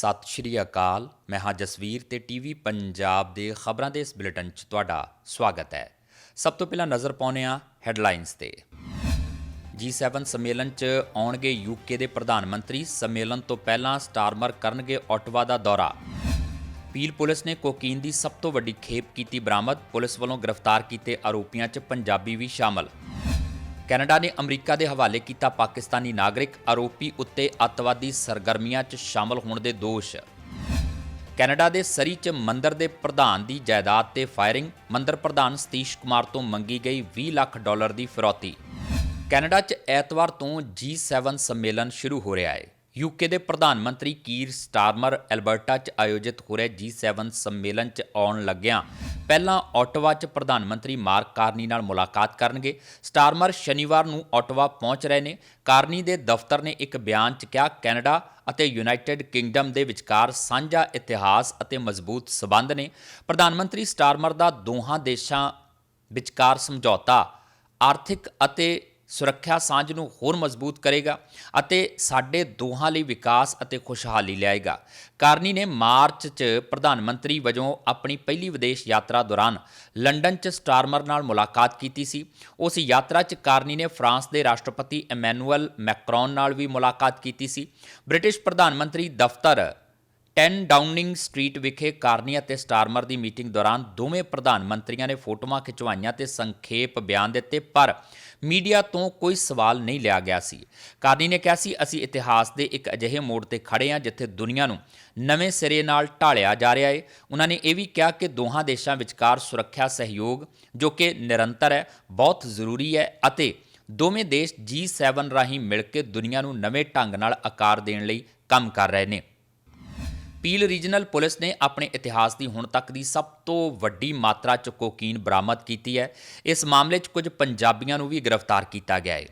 ਸਤਿ ਸ਼੍ਰੀ ਅਕਾਲ। ਮੈਂ ਹਾਂ ਜਸਵੀਰ ਤੇ ਟੀਵੀ ਪੰਜਾਬ ਦੇ ਖਬਰਾਂ ਦੇ ਇਸ ਬੁਲੇਟਿਨ 'ਚ ਤੁਹਾਡਾ ਸਵਾਗਤ ਹੈ। ਸਭ ਤੋਂ ਪਹਿਲਾਂ ਨਜ਼ਰ ਪਾਉਂਦੇ ਹਾਂ ਹੈਡਲਾਈਨਸ ਤੇ। G7 ਸੰਮੇਲਨ 'ਚ ਆਉਣਗੇ ਯੂਕੇ ਦੇ ਪ੍ਰਧਾਨ ਮੰਤਰੀ। ਸੰਮੇਲਨ ਤੋਂ ਪਹਿਲਾਂ ਸਟਾਰਮਰ ਕਰਨਗੇ ਓਟਵਾ ਦਾ ਦੌਰਾ। ਪੀਲ ਪੁਲਿਸ ਨੇ ਕੋਕੀਨ ਦੀ ਸਭ ਤੋਂ ਵੱਡੀ ਖੇਪ ਕੀਤੀ ਬਰਾਮਦ। ਪੁਲਿਸ ਵੱਲੋਂ ਗ੍ਰਿਫਤਾਰ ਕੀਤੇ ਆਰੋਪੀਆਂ 'ਚ ਪੰਜਾਬੀ ਵੀ ਸ਼ਾਮਲ। ਕੈਨੇਡਾ ਨੇ ਅਮਰੀਕਾ ਦੇ ਹਵਾਲੇ ਕੀਤਾ ਪਾਕਿਸਤਾਨੀ ਨਾਗਰਿਕ ਆਰੋਪੀ ਉੱਤੇ ਅੱਤਵਾਦੀ ਸਰਗਰਮੀਆਂ 'ਚ ਸ਼ਾਮਲ ਹੋਣ ਦੇ ਦੋਸ਼। ਕੈਨੇਡਾ ਦੇ ਸਰੀ 'ਚ ਮੰਦਰ ਦੇ ਪ੍ਰਧਾਨ ਦੀ ਜਾਇਦਾਦ ਤੇ ਫਾਇਰਿੰਗ, ਮੰਦਰ ਪ੍ਰਧਾਨ ਸਤੀਸ਼ ਕੁਮਾਰ ਤੋਂ ਮੰਗੀ ਗਈ 20 ਲੱਖ ਡਾਲਰ ਦੀ ਫਿਰੌਤੀ। ਕੈਨੇਡਾ 'ਚ ਐਤਵਾਰ ਤੋਂ G7 ਸੰਮੇਲਨ ਸ਼ੁਰੂ ਹੋ ਰਿਹਾ ਹੈ। ਯੂਕੇ ਦੇ ਪ੍ਰਧਾਨ ਮੰਤਰੀ ਕੀਰ ਸਟਾਰਮਰ ਐਲਬਰਟਾ 'ਚ ਆਯੋਜਿਤ ਹੋ ਰਿਹਾ G7 ਸੰਮੇਲਨ 'ਚ ਆਉਣ ਲੱਗਿਆਂ ਪਹਿਲਾਂ ਓਟਵਾ 'ਚ ਪ੍ਰਧਾਨ ਮੰਤਰੀ ਮਾਰਕ ਕਾਰਨੀ ਨਾਲ ਮੁਲਾਕਾਤ ਕਰਨਗੇ। ਸਟਾਰਮਰ ਸ਼ਨੀਵਾਰ ਨੂੰ ਓਟਵਾ ਪਹੁੰਚ ਰਹੇ ਨੇ। ਕਾਰਨੀ ਦੇ ਦਫ਼ਤਰ ਨੇ ਇੱਕ ਬਿਆਨ 'ਚ ਕਿਹਾ, ਕੈਨੇਡਾ ਅਤੇ ਯੂਨਾਈਟਿਡ ਕਿੰਗਡਮ ਦੇ ਵਿਚਕਾਰ ਸਾਂਝਾ ਇਤਿਹਾਸ ਅਤੇ ਮਜ਼ਬੂਤ ਸਬੰਧ ਨੇ। ਪ੍ਰਧਾਨ ਮੰਤਰੀ ਸਟਾਰਮਰ ਦਾ ਦੋਹਾਂ ਦੇਸ਼ਾਂ ਵਿਚਕਾਰ ਸਮਝੌਤਾ, ਆਰਥਿਕ ਅਤੇ ਸੁਰੱਖਿਆ ਸਾਂਝ ਨੂੰ ਹੋਰ ਮਜ਼ਬੂਤ ਕਰੇਗਾ ਅਤੇ ਸਾਡੇ ਦੋਹਾਂ ਲਈ ਵਿਕਾਸ ਅਤੇ ਖੁਸ਼ਹਾਲੀ ਲਿਆਏਗਾ। ਕਾਰਨੀ ਨੇ ਮਾਰਚ 'ਚ ਪ੍ਰਧਾਨ ਮੰਤਰੀ ਵਜੋਂ ਆਪਣੀ ਪਹਿਲੀ ਵਿਦੇਸ਼ ਯਾਤਰਾ ਦੌਰਾਨ ਲੰਡਨ 'ਚ ਸਟਾਰਮਰ ਨਾਲ ਮੁਲਾਕਾਤ ਕੀਤੀ ਸੀ। ਉਸ ਯਾਤਰਾ 'ਚ ਕਾਰਨੀ ਨੇ ਫਰਾਂਸ ਦੇ ਰਾਸ਼ਟਰਪਤੀ ਇਮੈਨੂਅਲ ਮੈਕਰੋਨ ਨਾਲ ਵੀ ਮੁਲਾਕਾਤ ਕੀਤੀ ਸੀ। ਬ੍ਰਿਟਿਸ਼ ਪ੍ਰਧਾਨ ਮੰਤਰੀ ਦਫ਼ਤਰ 10 ਡਾਊਨਿੰਗ ਸਟਰੀਟ ਵਿਖੇ ਕਾਰਨੀ ਅਤੇ ਸਟਾਰਮਰ ਦੀ ਮੀਟਿੰਗ ਦੌਰਾਨ ਦੋਵੇਂ ਪ੍ਰਧਾਨ ਮੰਤਰੀਆਂ ਨੇ ਫੋਟੋਆਂ ਖਿਚਵਾਈਆਂ ਤੇ ਸੰਖੇਪ ਬਿਆਨ ਦਿੱਤੇ, ਪਰ ਮੀਡੀਆ ਤੋਂ ਕੋਈ ਸਵਾਲ ਨਹੀਂ ਲਿਆ ਗਿਆ ਸੀ। ਕਾਦੀ ਨੇ ਕਿਹਾ ਸੀ, ਅਸੀਂ ਇਤਿਹਾਸ ਦੇ ਇੱਕ ਅਜਿਹੇ ਮੋੜ ਤੇ ਖੜੇ ਹਾਂ ਜਿੱਥੇ ਦੁਨੀਆ ਨੂੰ ਨਵੇਂ ਸਿਰੇ ਨਾਲ ਢਾਲਿਆ ਜਾ ਰਿਹਾ ਹੈ ਉਹਨਾਂ ਨੇ ਇਹ ਵੀ ਕਿਹਾ ਕਿ ਦੋਹਾਂ ਦੇਸ਼ਾਂ ਵਿਚਕਾਰ ਸੁਰੱਖਿਆ ਸਹਿਯੋਗ, ਜੋ ਕਿ ਨਿਰੰਤਰ ਹੈ, ਬਹੁਤ ਜ਼ਰੂਰੀ ਹੈ ਅਤੇ ਦੋਵੇਂ ਦੇਸ਼ G7 ਰਾਹੀਂ ਮਿਲ ਕੇ ਦੁਨੀਆ ਨੂੰ ਨਵੇਂ ਢੰਗ ਨਾਲ ਆਕਾਰ ਦੇਣ ਲਈ ਕੰਮ ਕਰ ਰਹੇ ਨੇ। ਪੀਲ ਰੀਜਨਲ ਪੁਲਿਸ ਨੇ ਆਪਣੇ ਇਤਿਹਾਸ ਦੀ ਹੁਣ ਤੱਕ ਦੀ ਸਭ ਤੋਂ ਵੱਡੀ ਮਾਤਰਾ 'ਚ ਕੋਕੀਨ ਬਰਾਮਦ ਕੀਤੀ ਹੈ। ਇਸ ਮਾਮਲੇ 'ਚ ਕੁਝ ਪੰਜਾਬੀਆਂ ਨੂੰ ਵੀ ਗ੍ਰਿਫਤਾਰ ਕੀਤਾ ਗਿਆ ਹੈ।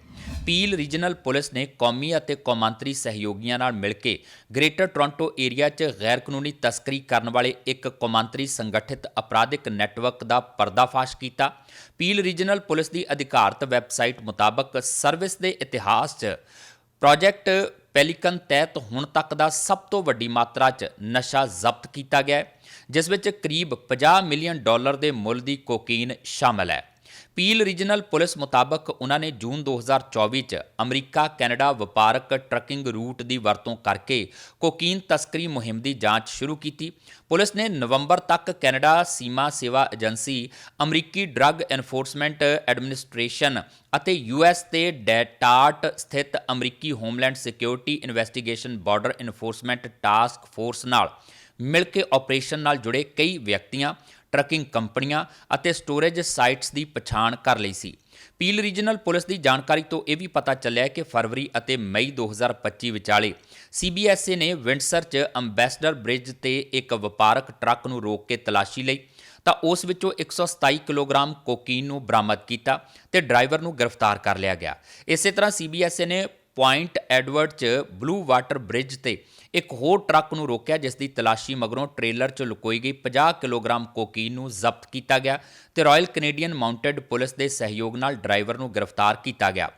ਪੀਲ ਰੀਜਨਲ ਪੁਲਿਸ ਨੇ ਕੌਮੀ ਅਤੇ ਕੌਮਾਂਤਰੀ ਸਹਿਯੋਗੀਆਂ ਨਾਲ ਮਿਲ ਕੇ ਗ੍ਰੇਟਰ ਟੋਰਾਂਟੋ ਏਰੀਆ 'ਚ ਗੈਰ ਕਾਨੂੰਨੀ ਤਸਕਰੀ ਕਰਨ ਵਾਲੇ ਇੱਕ ਕੌਮਾਂਤਰੀ ਸੰਗਠਿਤ ਅਪਰਾਧਿਕ ਨੈਟਵਰਕ ਦਾ ਪਰਦਾਫਾਸ਼ ਕੀਤਾ। ਪੀਲ ਰੀਜਨਲ ਪੁਲਿਸ ਦੀ ਅਧਿਕਾਰਤ ਵੈਬਸਾਈਟ ਮੁਤਾਬਕ ਸਰਵਿਸ ਦੇ ਇਤਿਹਾਸ 'ਚ ਪ੍ਰੋਜੈਕਟ ਪੈਲੀਕਨ ਤਹਿਤ ਹੁਣ ਤੱਕ ਦਾ ਸਭ ਤੋਂ ਵੱਡੀ ਮਾਤਰਾ 'ਚ ਨਸ਼ਾ ਜ਼ਬਤ ਕੀਤਾ ਗਿਆ ਜਿਸ ਵਿੱਚ ਕਰੀਬ 50 ਮਿਲੀਅਨ ਡਾਲਰ ਦੇ ਮੁੱਲ ਦੀ ਕੋਕੀਨ ਸ਼ਾਮਲ ਹੈ। ਪੀਲ ਰੀਜਨਲ ਪੁਲਿਸ ਮੁਤਾਬਕ ਉਹਨਾਂ ਨੇ ਜੂਨ 2024 ਚ ਅਮਰੀਕਾ, ਕੈਨੇਡਾ ਵਪਾਰਕ ਟਰੱਕਿੰਗ ਰੂਟ ਦੀ ਵਰਤੋਂ ਕਰਕੇ ਕੋਕੀਨ ਤਸਕਰੀ ਮੁਹਿੰਮ ਦੀ ਜਾਂਚ ਸ਼ੁਰੂ ਕੀਤੀ। ਪੁਲਿਸ ਨੇ ਨਵੰਬਰ ਤੱਕ ਕੈਨੇਡਾ ਸੀਮਾ ਸੇਵਾ ਏਜੰਸੀ, ਅਮਰੀਕੀ ਡਰੱਗ ਐਨਫੋਰਸਮੈਂਟ ਐਡਮਿਨਿਸਟ੍ਰੇਸ਼ਨ ਅਤੇ ਯੂਐਸ ਤੇ ਡੈਟਾਟ ਸਥਿਤ ਅਮਰੀਕੀ homeland security investigation border enforcement task force ਨਾਲ ਮਿਲ ਕੇ ਆਪਰੇਸ਼ਨ ਨਾਲ ਜੁੜੇ ਕਈ ਵਿਅਕਤੀਆਂ ਟਰੱਕਿੰਗ ਕੰਪਨੀਆਂ ਅਤੇ ਸਟੋਰੇਜ ਸਾਈਟਸ ਦੀ ਪਛਾਣ ਕਰ ਲਈ ਸੀ। ਪੀਲ ਰੀਜਨਲ ਪੁਲਿਸ ਦੀ ਜਾਣਕਾਰੀ ਤੋਂ ਇਹ ਵੀ ਪਤਾ ਚੱਲਿਆ ਕਿ ਫਰਵਰੀ ਅਤੇ ਮਈ 2025 ਵਿਚਾਲੇ ਸੀਬੀਐਸਏ ਨੇ ਵਿੰਡਸਰ 'ਚ ਅੰਬੈਸਡਰ ਬ੍ਰਿਜ ਤੇ ਇੱਕ ਵਪਾਰਕ ਟਰੱਕ ਨੂੰ ਰੋਕ ਕੇ ਤਲਾਸ਼ੀ ਲਈ, ਤਾਂ ਉਸ ਵਿੱਚੋਂ 127 ਕਿਲੋਗ੍ਰਾਮ ਕੋਕੀਨ ਨੂੰ ਬਰਾਮਦ ਕੀਤਾ ਤੇ ਡਰਾਈਵਰ ਨੂੰ ਗ੍ਰਿਫਤਾਰ ਕਰ ਲਿਆ ਗਿਆ। ਇਸੇ ਤਰ੍ਹਾਂ ਸੀਬੀਐਸਏ ਨੇ ਪੁਆਇੰਟ ਐਡਵਰਡ 'ਚ ਬਲੂ ਵਾਟਰ ਬ੍ਰਿਜ ਤੇ ਇੱਕ ਹੋਰ ਟਰੱਕ ਨੂੰ ਰੋਕਿਆ, ਜਿਸ ਦੀ ਤਲਾਸ਼ੀ ਮਗਰੋਂ ਟ੍ਰੇਲਰ 'ਚ ਲੁਕੋਈ ਗਈ 50 ਕਿਲੋਗ੍ਰਾਮ ਕੋਕੀਨ ਨੂੰ ਜ਼ਬਤ ਕੀਤਾ ਗਿਆ ਤੇ ਰਾਇਲ ਕੈਨੇਡੀਅਨ ਮਾਊਂਟਡ ਪੁਲਿਸ ਦੇ ਸਹਿਯੋਗ ਨਾਲ ਡਰਾਈਵਰ ਨੂੰ ਗ੍ਰਿਫਤਾਰ ਕੀਤਾ ਗਿਆ।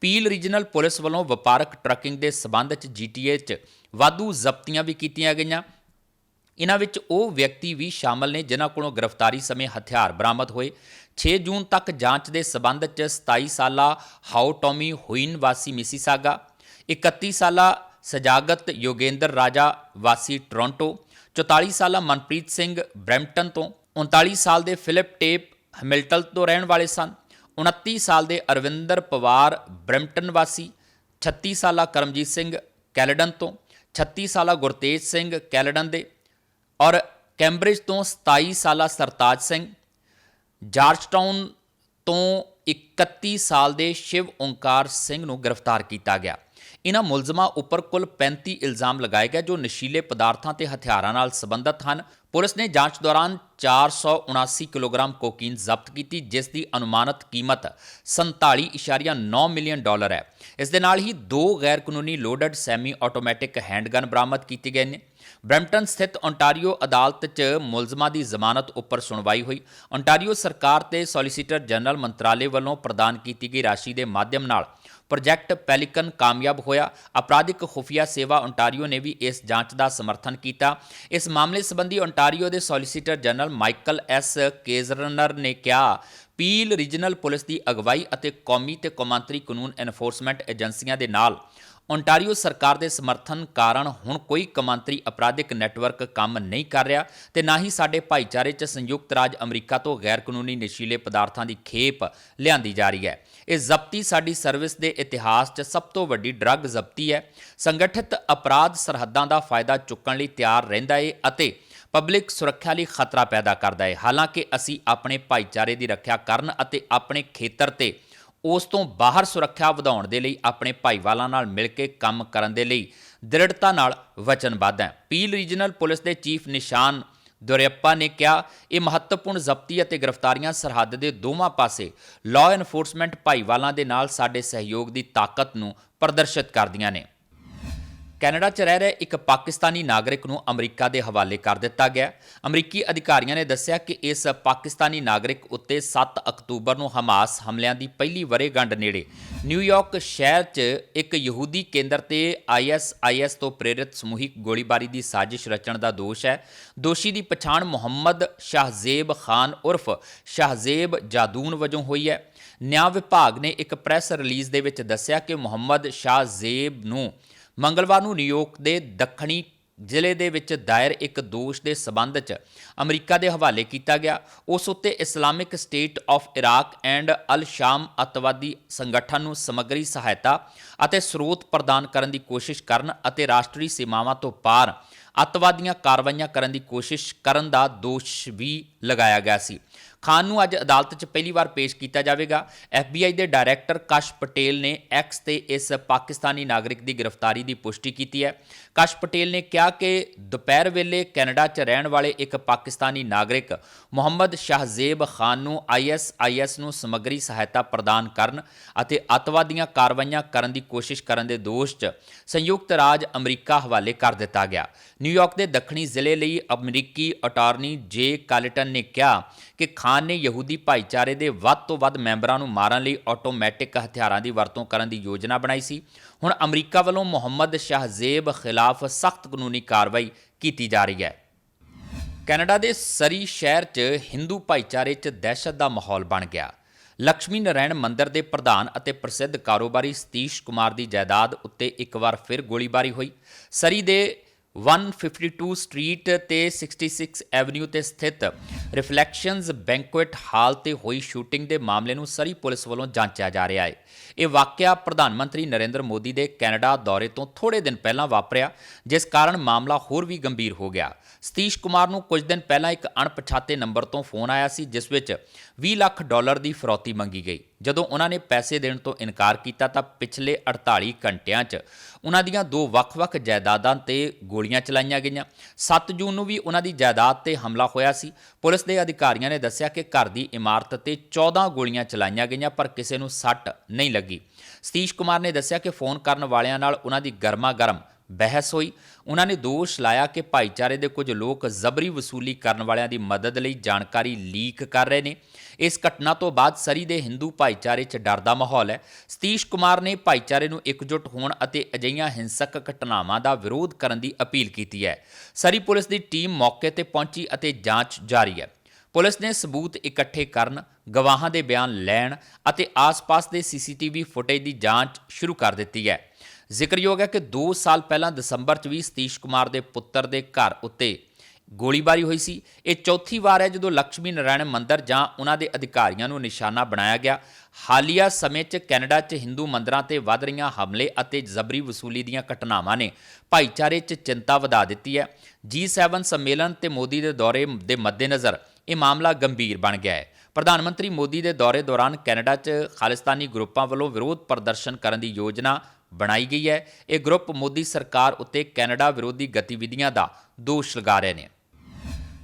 ਪੀਲ ਰੀਜਨਲ ਪੁਲਿਸ ਵੱਲੋਂ ਵਪਾਰਕ ਟਰੱਕਿੰਗ ਦੇ ਸਬੰਧ 'ਚ ਜੀਟੀਏ 'ਚ ਵਾਧੂ ਜ਼ਬਤੀਆਂ ਵੀ ਕੀਤੀਆਂ ਗਈਆਂ। ਇਨ੍ਹਾਂ ਵਿੱਚ ਉਹ ਵਿਅਕਤੀ ਵੀ ਸ਼ਾਮਲ ਨੇ, ਜਿਨ੍ਹਾਂ ਕੋਲੋਂ ਗ੍ਰਿਫਤਾਰੀ ਸਮੇਂ ਹਥਿਆਰ ਬਰਾਮਦ ਹੋਏ। 6 ਜੂਨ ਤੱਕ ਜਾਂਚ ਦੇ ਸਬੰਧ 'ਚ 27 ਸਾਲਾ ਹਾਓ ਟੋਮੀ ਹੁਇਨ ਵਾਸੀ ਮਿਸੀਸਾਗਾ 31 ਸਾਲਾ ਸਜਾਗਤ ਯੋਗੇਂਦਰ ਰਾਜਾ ਵਾਸੀ ਟੋਰਾਂਟੋ 44 ਸਾਲਾ ਮਨਪ੍ਰੀਤ ਸਿੰਘ ਬ੍ਰੈਂਪਟਨ ਤੋਂ 39 ਸਾਲ ਦੇ ਫਿਲਿਪ ਟੇਪ ਹੈਮਿਲਟਨ ਤੋਂ ਰਹਿਣ ਵਾਲੇ ਸਨ 29 ਸਾਲ ਦੇ ਅਰਵਿੰਦਰ ਪਵਾਰ ਬ੍ਰੈਂਪਟਨ ਵਾਸੀ 36 ਸਾਲਾ ਕਰਮਜੀਤ ਸਿੰਘ ਕੈਲਡਨ ਤੋਂ 36 ਸਾਲਾ ਗੁਰਤੇਜ ਸਿੰਘ ਕੈਲਡਨ ਦੇ ਔਰ ਕੈਂਬਰਿਜ ਤੋਂ 27 ਸਾਲਾ ਸਰਤਾਜ ਸਿੰਘ, ਜਾਰਜਟਾਊਨ ਤੋਂ 31 ਸਾਲ ਦੇ ਸ਼ਿਵ ਓੰਕਾਰ ਸਿੰਘ ਨੂੰ ਗ੍ਰਿਫਤਾਰ ਕੀਤਾ ਗਿਆ। ਇਨ੍ਹਾਂ ਮੁਲਜ਼ਮਾਂ ਉੱਪਰ ਕੁੱਲ 35 ਇਲਜ਼ਾਮ ਲਗਾਏ ਗਏ ਜੋ ਨਸ਼ੀਲੇ ਪਦਾਰਥਾਂ ਤੇ ਹਥਿਆਰਾਂ ਨਾਲ ਸੰਬੰਧਿਤ ਹਨ। ਪੁਲਿਸ ਨੇ ਜਾਂਚ ਦੌਰਾਨ 479 ਕਿਲੋਗ੍ਰਾਮ ਕੋਕੀਨ ਜ਼ਬਤ ਕੀਤੀ, ਜਿਸ ਦੀ ਅਨੁਮਾਨਤ ਕੀਮਤ 47.9 ਮਿਲੀਅਨ ਡਾਲਰ ਹੈ। ਇਸ ਦੇ ਨਾਲ ਹੀ ਦੋ ਗੈਰ ਕਾਨੂੰਨੀ ਲੋਡਡ ਸੈਮੀ ਆਟੋਮੈਟਿਕ ਹੈਂਡਗਨ ਬਰਾਮਦ ਕੀਤੇ ਗਏ ਨੇ। ਬ੍ਰੈਂਪਟਨ ਸਥਿਤ ਓਨਟਾਰੀਓ ਅਦਾਲਤ 'ਚ ਮੁਲਜ਼ਮਾਂ ਦੀ ਜ਼ਮਾਨਤ ਉੱਪਰ ਸੁਣਵਾਈ ਹੋਈ। ਓਨਟਾਰੀਓ ਸਰਕਾਰ ਤੇ ਸੋਲਿਸਿਟਰ ਜਨਰਲ ਮੰਤਰਾਲੇ ਵੱਲੋਂ ਪ੍ਰਦਾਨ ਕੀਤੀ ਗਈ ਰਾਸ਼ੀ ਦੇ ਮਾਧਿਅਮ ਨਾਲ ਪ੍ਰੋਜੈਕਟ ਪੈਲਿਕਨ ਕਾਮਯਾਬ ਹੋਇਆ। ਅਪਰਾਧਿਕ ਖੁਫੀਆ ਸੇਵਾ ਓਨਟਾਰੀਓ ਨੇ ਵੀ ਇਸ ਜਾਂਚ ਦਾ ਸਮਰਥਨ ਕੀਤਾ। ਇਸ ਮਾਮਲੇ ਸੰਬੰਧੀ ਓਨਟਾਰੀਓ ਦੇ solicitor general Michael S Kerzner ਨੇ ਕਿਹਾ, ਪੀਲ ਰੀਜਨਲ ਪੁਲਿਸ ਦੀ ਅਗਵਾਈ ਅਤੇ ਕੌਮੀ ਤੇ ਕੌਮਾਂਤਰੀ ਕਾਨੂੰਨ ਐਨਫੋਰਸਮੈਂਟ ਏਜੰਸੀਆਂ ਦੇ ਨਾਲ ਓਨਟਾਰੀਓ ਸਰਕਾਰ ਦੇ ਸਮਰਥਨ ਕਾਰਨ ਹੁਣ ਕੋਈ ਕਮਾਂਤਰੀ ਅਪਰਾਧਿਕ ਨੈਟਵਰਕ ਕੰਮ ਨਹੀਂ ਕਰ ਰਿਹਾ ਤੇ ਨਾ ਹੀ ਸਾਡੇ ਭਾਈਚਾਰੇ 'ਚ ਸੰਯੁਕਤ ਰਾਜ ਅਮਰੀਕਾ ਤੋਂ ਗੈਰ ਕਾਨੂੰਨੀ ਨਸ਼ੀਲੇ ਪਦਾਰਥਾਂ ਦੀ ਖੇਪ ਲਿਆਂਦੀ ਜਾ ਰਹੀ ਹੈ। ਇਹ ਜ਼ਬਤੀ ਸਾਡੀ ਸਰਵਿਸ ਦੇ ਇਤਿਹਾਸ 'ਚ ਸਭ ਤੋਂ ਵੱਡੀ ਡਰੱਗ ਜ਼ਬਤੀ ਹੈ। ਸੰਗਠਿਤ ਅਪਰਾਧ ਸਰਹੱਦਾਂ ਦਾ ਫਾਇਦਾ ਚੁੱਕਣ ਲਈ ਤਿਆਰ ਰਹਿੰਦਾ ਏ ਅਤੇ ਪਬਲਿਕ ਸੁਰੱਖਿਆ ਲਈ ਖਤਰਾ ਪੈਦਾ ਕਰਦਾ ਹੈ ਹਾਲਾਂਕਿ ਅਸੀਂ ਆਪਣੇ ਭਾਈਚਾਰੇ ਦੀ ਰੱਖਿਆ ਕਰਨ ਅਤੇ ਆਪਣੇ ਖੇਤਰ ਤੇ ਉਸ ਤੋਂ ਬਾਹਰ ਸੁਰੱਖਿਆ ਵਧਾਉਣ ਦੇ ਲਈ ਆਪਣੇ ਭਾਈਵਾਲਾਂ ਨਾਲ ਮਿਲ ਕੇ ਕੰਮ ਕਰਨ ਦੇ ਲਈ ਦ੍ਰਿੜਤਾ ਨਾਲ ਵਚਨਬੱਧ ਹੈ। ਪੀਲ ਰੀਜਨਲ ਪੁਲਿਸ ਦੇ ਚੀਫ ਨਿਸ਼ਾਨ ਦੁਰਯੱਪਾ ਨੇ ਕਿਹਾ, ਇਹ ਮਹੱਤਵਪੂਰਨ ਜ਼ਬਤੀ ਅਤੇ ਗ੍ਰਿਫਤਾਰੀਆਂ ਸਰਹੱਦ ਦੇ ਦੋਵਾਂ ਪਾਸੇ ਲਾਅ ਐਨਫੋਰਸਮੈਂਟ ਭਾਈਵਾਲਾਂ ਦੇ ਨਾਲ ਸਾਡੇ ਸਹਿਯੋਗ ਦੀ ਤਾਕਤ ਨੂੰ ਪ੍ਰਦਰਸ਼ਿਤ ਕਰਦੀਆਂ ਨੇ। ਕੈਨੇਡਾ 'ਚ ਰਹਿ ਰਹੇ ਇੱਕ ਪਾਕਿਸਤਾਨੀ ਨਾਗਰਿਕ ਨੂੰ ਅਮਰੀਕਾ ਦੇ ਹਵਾਲੇ ਕਰ ਦਿੱਤਾ ਗਿਆ। ਅਮਰੀਕੀ ਅਧਿਕਾਰੀਆਂ ਨੇ ਦੱਸਿਆ ਕਿ ਇਸ ਪਾਕਿਸਤਾਨੀ ਨਾਗਰਿਕ ਉੱਤੇ 7 ਅਕਤੂਬਰ ਨੂੰ ਹਮਾਸ ਹਮਲਿਆਂ ਦੀ ਪਹਿਲੀ ਵਰ੍ਹੇਗੰਢ ਨੇੜੇ ਨਿਊਯਾਰਕ ਸ਼ਹਿਰ 'ਚ ਇੱਕ ਯਹੂਦੀ ਕੇਂਦਰ ਤੇ ਆਈਐਸਆਈਐਸ ਤੋਂ ਪ੍ਰੇਰਿਤ ਸਮੂਹਿਕ ਗੋਲੀਬਾਰੀ ਦੀ ਸਾਜ਼ਿਸ਼ ਰਚਣ ਦਾ ਦੋਸ਼ ਹੈ। ਦੋਸ਼ੀ ਦੀ ਪਛਾਣ ਮੁਹੰਮਦ ਸ਼ਾਹਜ਼ੇਬ ਖਾਨ ਉਰਫ ਸ਼ਾਹਜ਼ੇਬ ਜਾਦੂਨ ਵਜੋਂ ਹੋਈ ਹੈ। ਨਿਆਂ ਵਿਭਾਗ ਨੇ ਇੱਕ ਪ੍ਰੈਸ ਰਿਲੀਜ਼ ਦੇ ਵਿੱਚ ਦੱਸਿਆ ਕਿ ਮੁਹੰਮਦ ਸ਼ਾਹਜ਼ੇਬ ਨੂੰ ਮੰਗਲਵਾਰ ਨੂੰ ਨਿਊਯਾਰਕ ਦੇ ਦੱਖਣੀ ਜ਼ਿਲ੍ਹੇ ਦੇ ਵਿੱਚ ਦਾਇਰ ਇੱਕ ਦੋਸ਼ ਦੇ ਸਬੰਧ 'ਚ ਅਮਰੀਕਾ ਦੇ ਹਵਾਲੇ ਕੀਤਾ ਗਿਆ। ਉਸ ਉੱਤੇ Islamic State of Iraq and al Sham ਅਤਵਾਦੀ ਸੰਗਠਨ ਨੂੰ ਸਮੱਗਰੀ ਸਹਾਇਤਾ ਅਤੇ ਸਰੋਤ ਪ੍ਰਦਾਨ ਕਰਨ ਦੀ ਕੋਸ਼ਿਸ਼ ਕਰਨ ਅਤੇ ਰਾਸ਼ਟਰੀ ਸੀਮਾਵਾਂ ਤੋਂ ਪਾਰ ਅੱਤਵਾਦੀਆਂ ਕਾਰਵਾਈਆਂ ਕਰਨ ਦੀ ਕੋਸ਼ਿਸ਼ ਕਰਨ ਦਾ ਦੋਸ਼ ਵੀ ਲਗਾਇਆ ਗਿਆ ਸੀ। ਖਾਨ ਨੂੰ ਅੱਜ ਅਦਾਲਤ 'ਚ ਪਹਿਲੀ ਵਾਰ ਪੇਸ਼ ਕੀਤਾ ਜਾਵੇਗਾ। FBI ਦੇ ਡਾਇਰੈਕਟਰ ਕਸ਼ ਪਟੇਲ ਨੇ ਐਕਸ ਤੇ ਇਸ ਪਾਕਿਸਤਾਨੀ ਨਾਗਰਿਕ ਦੀ ਗ੍ਰਿਫਤਾਰੀ ਦੀ ਪੁਸ਼ਟੀ ਕੀਤੀ ਹੈ। ਕਸ਼ ਪਟੇਲ ਨੇ ਕਿਹਾ ਕਿ ਦੁਪਹਿਰ ਵੇਲੇ ਕੈਨੇਡਾ 'ਚ ਰਹਿਣ ਵਾਲੇ ਇੱਕ ਪਾਕਿਸਤਾਨੀ ਨਾਗਰਿਕ ਮੁਹੰਮਦ ਸ਼ਾਹਜ਼ੇਬ ਖਾਨ ਨੂੰ ISIS ਨੂੰ ਸਮੱਗਰੀ ਸਹਾਇਤਾ ਪ੍ਰਦਾਨ ਕਰਨ ਅਤੇ ਅੱਤਵਾਦੀਆਂ ਕਾਰਵਾਈਆਂ ਕਰਨ ਦੀ ਕੋਸ਼ਿਸ਼ ਕਰਨ ਦੇ ਦੋਸ਼ 'ਚ ਸੰਯੁਕਤ ਰਾਜ ਅਮਰੀਕਾ ਹਵਾਲੇ ਕਰ ਦਿੱਤਾ ਗਿਆ। ਨਿਊਯਾਰਕ ਦੇ ਦੱਖਣੀ ਜ਼ਿਲ੍ਹੇ ਲਈ ਅਮਰੀਕੀ ਅਟਾਰਨੀ ਜੇ ਕਾਲਟਨ ਨੇ ਕਿਹਾ ਕਿ ਖਾਨ ਨੇ ਯਹੂਦੀ ਭਾਈਚਾਰੇ ਦੇ ਵੱਧ ਤੋਂ ਵੱਧ ਮੈਂਬਰਾਂ ਨੂੰ ਮਾਰਨ ਲਈ ਆਟੋਮੈਟਿਕ ਹਥਿਆਰਾਂ ਦੀ ਵਰਤੋਂ ਕਰਨ ਦੀ ਯੋਜਨਾ ਬਣਾਈ ਸੀ। ਹੁਣ ਅਮਰੀਕਾ ਵੱਲੋਂ ਮੁਹੰਮਦ ਸ਼ਾਹਜ਼ੇਬ ਖਿਲਾਫ ਸਖਤ ਕਾਨੂੰਨੀ ਕਾਰਵਾਈ ਕੀਤੀ ਜਾ ਰਹੀ ਹੈ। ਕੈਨੇਡਾ ਦੇ ਸਰੀ ਸ਼ਹਿਰ 'ਚ ਹਿੰਦੂ ਭਾਈਚਾਰੇ 'ਚ ਦਹਿਸ਼ਤ ਦਾ ਮਾਹੌਲ ਬਣ ਗਿਆ। ਲక్ష్ਮੀ ਨਾਰਾਇਣ ਮੰਦਿਰ ਦੇ ਪ੍ਰਧਾਨ ਅਤੇ ਪ੍ਰਸਿੱਧ ਕਾਰੋਬਾਰੀ ਸਤੀਸ਼ ਕੁਮਾਰ ਦੀ ਜਾਇਦਾਦ ਉੱਤੇ ਇੱਕ ਵਾਰ ਫਿਰ ਗੋਲੀਬਾਰੀ ਹੋਈ। ਸਰੀ ਦੇ 152 ਸਟਰੀਟ ਤੇ 66 ਐਵਨਿਊ ਤੇ ਸਥਿਤ ਰਿਫਲੈਕਸ਼ਨਜ਼ ਬੈਂਕੁਏਟ ਹਾਲ ਤੇ ਹੋਈ ਸ਼ੂਟਿੰਗ ਦੇ ਮਾਮਲੇ ਨੂੰ ਸਰੀ ਪੁਲਿਸ ਵੱਲੋਂ ਜਾਂਚਿਆ ਜਾ ਰਿਹਾ ਹੈ। ਇਹ ਵਾਕਿਆ ਪ੍ਰਧਾਨ ਮੰਤਰੀ ਨਰਿੰਦਰ ਮੋਦੀ ਦੇ ਕੈਨੇਡਾ ਦੌਰੇ ਤੋਂ ਥੋੜੇ ਦਿਨ ਪਹਿਲਾਂ ਵਾਪਰਿਆ, ਜਿਸ ਕਾਰਨ ਮਾਮਲਾ ਹੋਰ ਵੀ ਗੰਭੀਰ ਹੋ ਗਿਆ। ਸਤੀਸ਼ ਕੁਮਾਰ ਨੂੰ ਕੁਝ ਦਿਨ ਪਹਿਲਾਂ ਇੱਕ ਅਣਪਛਾਤੇ ਨੰਬਰ ਤੋਂ ਫੋਨ ਆਇਆ ਸੀ, ਜਿਸ ਵਿੱਚ 20 ਲੱਖ ਡਾਲਰ ਦੀ ਫਰੌਤੀ ਮੰਗੀ ਗਈ। ਜਦੋਂ ਉਹਨਾਂ ਨੇ ਪੈਸੇ ਦੇਣ ਤੋਂ ਇਨਕਾਰ ਕੀਤਾ ਤਾਂ ਪਿਛਲੇ 48 ਘੰਟਿਆਂ 'ਚ ਉਹਨਾਂ ਦੀਆਂ ਦੋ ਵੱਖ-ਵੱਖ ਜਾਇਦਾਦਾਂ ਤੇ ਗੋਲੀਆਂ ਚਲਾਈਆਂ ਗਈਆਂ। 7 ਜੂਨ ਨੂੰ ਵੀ ਉਹਨਾਂ ਦੀ ਜਾਇਦਾਦ ਤੇ ਹਮਲਾ ਹੋਇਆ ਸੀ। ਪੁਲਿਸ ਦੇ ਅਧਿਕਾਰੀਆਂ ਨੇ ਦੱਸਿਆ ਕਿ ਘਰ ਦੀ ਇਮਾਰਤ ਤੇ 14 ਗੋਲੀਆਂ ਚਲਾਈਆਂ ਗਈਆਂ, ਪਰ ਕਿਸੇ ਨੂੰ ਸੱਟ ਨਹੀਂ ਲੱਗੀ। ਸਤੀਸ਼ ਕੁਮਾਰ ਨੇ ਦੱਸਿਆ ਕਿ ਫੋਨ ਕਰਨ ਵਾਲਿਆਂ ਨਾਲ ਉਹਨਾਂ ਦੀ ਗਰਮਾ-ਗਰਮ ਬਹਿਸ ਹੋਈ। ਉਹਨਾਂ ਨੇ ਦੋਸ਼ ਲਾਇਆ ਕਿ ਭਾਈਚਾਰੇ ਦੇ ਕੁਝ ਲੋਕ ਜ਼ਬਰੀ ਵਸੂਲੀ ਕਰਨ ਵਾਲਿਆਂ ਦੀ ਮਦਦ ਲਈ ਜਾਣਕਾਰੀ ਲੀਕ ਕਰ ਰਹੇ ਨੇ। ਇਸ ਘਟਨਾ ਤੋਂ ਬਾਅਦ ਸਰੀ ਦੇ ਹਿੰਦੂ ਭਾਈਚਾਰੇ 'ਚ ਡਰ ਦਾ ਮਾਹੌਲ ਹੈ। ਸਤੀਸ਼ ਕੁਮਾਰ ਨੇ ਭਾਈਚਾਰੇ ਨੂੰ ਇਕਜੁੱਟ ਹੋਣ ਅਤੇ ਅਜਿਹੀਆਂ ਹਿੰਸਕ ਘਟਨਾਵਾਂ ਦਾ ਵਿਰੋਧ ਕਰਨ ਦੀ ਅਪੀਲ ਕੀਤੀ ਹੈ। ਸਰੀ ਪੁਲਿਸ ਦੀ ਟੀਮ ਮੌਕੇ ਤੇ ਪਹੁੰਚੀ ਅਤੇ ਜਾਂਚ ਜਾਰੀ ਹੈ। ਪੁਲਿਸ ਨੇ ਸਬੂਤ ਇਕੱਠੇ ਕਰਨ, ਗਵਾਹਾਂ ਦੇ ਬਿਆਨ ਲੈਣ ਅਤੇ ਆਸ-ਪਾਸ ਦੇ ਸੀਸੀਟੀਵੀ ਫੁਟੇਜ ਦੀ ਜਾਂਚ ਸ਼ੁਰੂ ਕਰ ਦਿੱਤੀ ਹੈ। ਜ਼ਿਕਰਯੋਗ ਹੈ ਕਿ 2 ਸਾਲ ਪਹਿਲਾਂ ਦਸੰਬਰ 'ਚ ਵੀ ਸਤੀਸ਼ ਕੁਮਾਰ ਦੇ ਪੁੱਤਰ ਦੇ ਘਰ ਉੱਤੇ ਗੋਲੀਬਾਰੀ ਹੋਈ ਸੀ। ਇਹ ਚੌਥੀ ਵਾਰ ਹੈ ਜਦੋਂ ਲక్ష్ਮੀ ਨਾਰਾਇਣ ਮੰਦਿਰ ਜਾਂ ਉਹਨਾਂ ਦੇ ਅਧਿਕਾਰੀਆਂ ਨੂੰ ਨਿਸ਼ਾਨਾ ਬਣਾਇਆ ਗਿਆ। ਹਾਲੀਆ ਸਮੇਂ 'ਚ ਕੈਨੇਡਾ 'ਚ ਹਿੰਦੂ ਮੰਦਰਾਂ ਤੇ ਵੱਧ ਰਹੀਆਂ ਹਮਲੇ ਅਤੇ ਜ਼ਬਰੀ ਵਸੂਲੀ ਦੀਆਂ ਘਟਨਾਵਾਂ ਨੇ ਭਾਈਚਾਰੇ 'ਚ ਚਿੰਤਾ ਵਧਾ ਦਿੱਤੀ ਹੈ। G7 ਸੰਮੇਲਨ ਤੇ ਮੋਦੀ ਦੇ ਦੌਰੇ ਦੇ ਮੱਦੇਨਜ਼ਰ ਇਹ ਮਾਮਲਾ ਗੰਭੀਰ ਬਣ ਗਿਆ ਹੈ। ਪ੍ਰਧਾਨ ਮੰਤਰੀ ਮੋਦੀ ਦੇ ਦੌਰੇ ਦੌਰਾਨ ਕੈਨੇਡਾ 'ਚ ਖਾਲਿਸਤਾਨੀ ਗਰੁੱਪਾਂ ਵੱਲੋਂ ਵਿਰੋਧ ਪ੍ਰਦਰਸ਼ਨ ਕਰਨ ਦੀ ਯੋਜਨਾ ਬਣਾਈ ਗਈ ਹੈ। ਇਹ ਗਰੁੱਪ ਮੋਦੀ ਸਰਕਾਰ ਉੱਤੇ ਕੈਨੇਡਾ ਵਿਰੋਧੀ ਗਤੀਵਿਧੀਆਂ ਦਾ ਦੋਸ਼ ਲਗਾ ਰਹੇ ਨੇ।